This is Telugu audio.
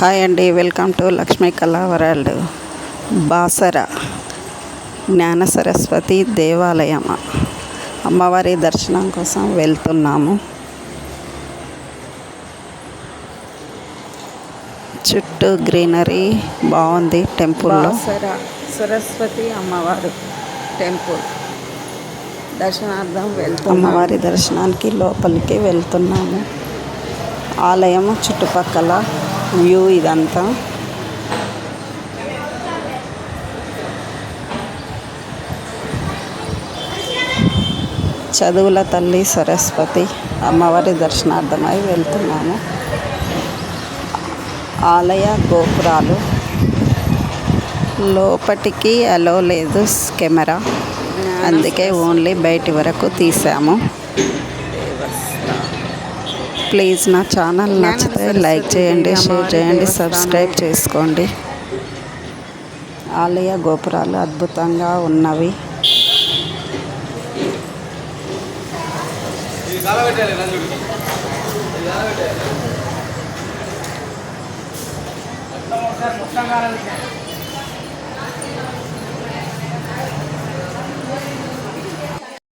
హాయ్ అండి వెల్కమ్ టు లక్ష్మీ కళా వరల్డ్. బాసర జ్ఞాన సరస్వతి దేవాలయం అమ్మవారి దర్శనం కోసం వెళ్తున్నాము. చుట్టూ గ్రీనరీ బాగుంది టెంపుల్లో. బాసర సరస్వతి అమ్మవారు టెంపుల్. దర్శనార్థం వెళ్తున్నాము. అమ్మవారి దర్శనానికి లోపలికి వెళ్తున్నాము. ఆలయము చుట్టుపక్కల వ్యూ ఇదంతా. చదువుల తల్లి సరస్వతి అమ్మవారి దర్శనార్థమై వెళ్తున్నాము. ఆలయ గోపురాలు. లోపటికి అలో లేదు కెమెరా. అందుకే ఓన్లీ బయటి వరకు తీసాము. ప్లీజ్ నా ఛానల్ నచ్చితే లైక్ చేయండి షేర్ చేయండి సబ్స్క్రైబ్ చేసుకోండి. ఆలయ గోపురాలు అద్భుతంగా ఉన్నవి.